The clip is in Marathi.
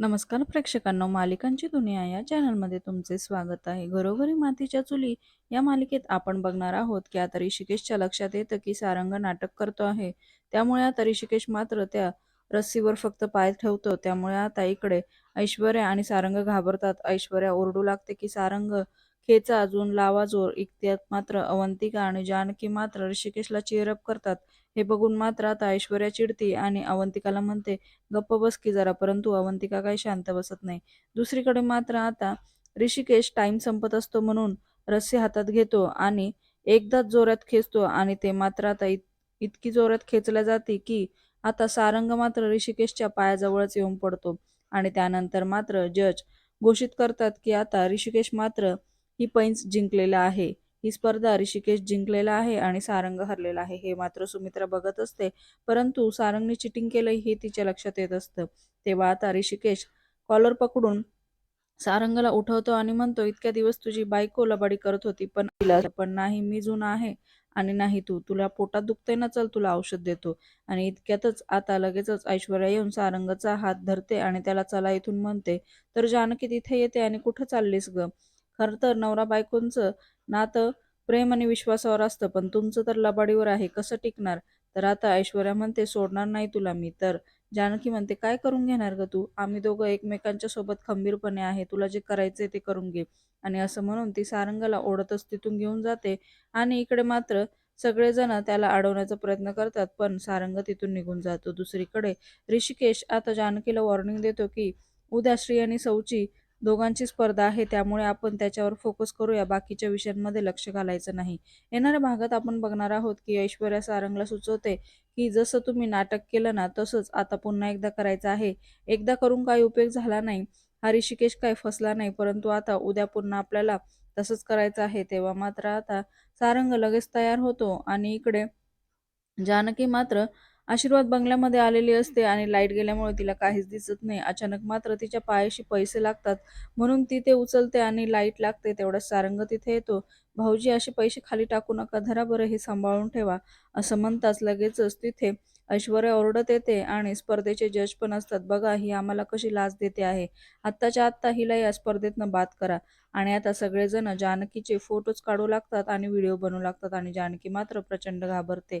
नमस्कार प्रेक्षकांनो मालिकांची दुनिया या चॅनलमध्ये तुमचे स्वागत आहे. घरोघरी मातीच्या चुली या मालिकेत आपण बघणार आहोत की आता ऋषिकेशच्या लक्षात येतं की सारंग नाटक करतो आहे. त्यामुळे आता ऋषिकेश मात्र त्या रस्सीवर फक्त पाय ठेवतो. त्यामुळे आता इकडे ऐश्वर्या आणि सारंग घाबरतात. ऐश्वर्या ओरडू लागते की सारंग खेचा अजून लावा जोर इतक्यात मात्र अवंतिका आणि जानकी मात्र ऋषिकेशला चिरप करतात. हे बघून मात्र आता ऐश्वर्या चिडती आणि अवंतिकाला म्हणते गप्प बस की जरा परंतु अवंतिका काही शांत बसत नाही. दुसरीकडे मात्र आता ऋषिकेश टाइम संपत असतो म्हणून रस्सी हातात घेतो आणि एकदाच जोरात खेचतो आणि ते मात्र आता इत, इतकी जोरात खेचल्या जाते की आता सारंग मात्र ऋषिकेशच्या पायाजवळच येऊन पडतो आणि त्यानंतर मात्र जज घोषित करतात की आता ऋषिकेश मात्र ही पैंच जिंकलेला आहे. ही स्पर्धा ऋषिकेश जिंकलेला आहे आणि सारंग हरलेला आहे. हे मात्र सुमित्रा बघत असते परंतु सारंगने चिटिंग केलं हे तिच्या लक्षात येत असतं. तेव्हा आता ऋषिकेश कॉलर पकडून सारंगला उठवतो आणि म्हणतो इतक्या दिवस तुझी बायको लबाडी करत होती पण तिला पण नाही मी जुना आहे आणि नाही तू. तुला पोटात दुखतंय ना चल तुला औषध देतो. आणि इतक्यातच आता लगेचच ऐश्वर्या येऊन सारंगचा हात धरते आणि त्याला चला इथून म्हणते तर जानकी तिथे येते आणि कुठं चाललीस ग? खर तर नवरा बायकोंचं नातं प्रेम आणि विश्वासावर असतं पण तुमचं तर लबाडीवर आहे कसं टिकणार? तर आता ऐश्वर्या म्हणते सोडणार नाही तुला मी. तर जानकी म्हणते काय करून घेणार ग तू? आम्ही दोघं एकमेकांच्या सोबत खंबीरपणे आहे तुला जे करायचे ते करून घे. आणि असं म्हणून ती सारंगाला ओढतच तिथून घेऊन जाते आणि इकडे मात्र सगळेजण त्याला अडवण्याचा प्रयत्न करतात पण सारंग तिथून निघून जातो दुसरीकडे. ऋषिकेश आता जानकीला वॉर्निंग देतो की उद्या श्री आणि सौची दोघांची स्पर्धा आहे त्यामुळे आपण त्याच्यावर फोकस करूया. बाकीच्या विषयांमध्ये लक्ष घालायचं नाही. येणाऱ्या भागात आपण बघणार आहोत की ऐश्वर्या सारंगला सुचवते की जसं तुम्ही नाटक केलं ना तसंच आता पुन्हा एकदा करायचं आहे. एकदा करून काही उपयोग झाला नाही. हा ऋषिकेश काय फसला नाही परंतु आता उद्या पुन्हा आपल्याला तसंच करायचं आहे. तेव्हा मात्र आता सारंग लगेच तयार होतो आणि इकडे जानकी मात्र आशीर्वाद बंगल्यामध्ये आलेली असते आणि लाइट गेल्यामुळे तिला काहीच दिसत नाही. अचानक मात्र तिच्या पायाशी पैसे लागतात. म्हणून ती ते उचलते आणि लाइट लागते तेवढा सारंग तिथे येतो. भाऊजी असे पैसे खाली टाकू नका धरा बरं हे सांभाळून ठेवा. असं म्हणताच लगेचच तिथे ऐश्वर्या ओरडत येते आणि स्पर्धेचे जज पण असतात. बघा ही आम्हाला कशी लाच देते आहे. आत्ताच्या आत्ता हिला या स्पर्धेतनं बाद करा. आणि आता सगळेजण जानकीचे फोटोज काढू लागतात आणि व्हिडिओ बनवू लागतात आणि जानकी मात्र प्रचंड घाबरते.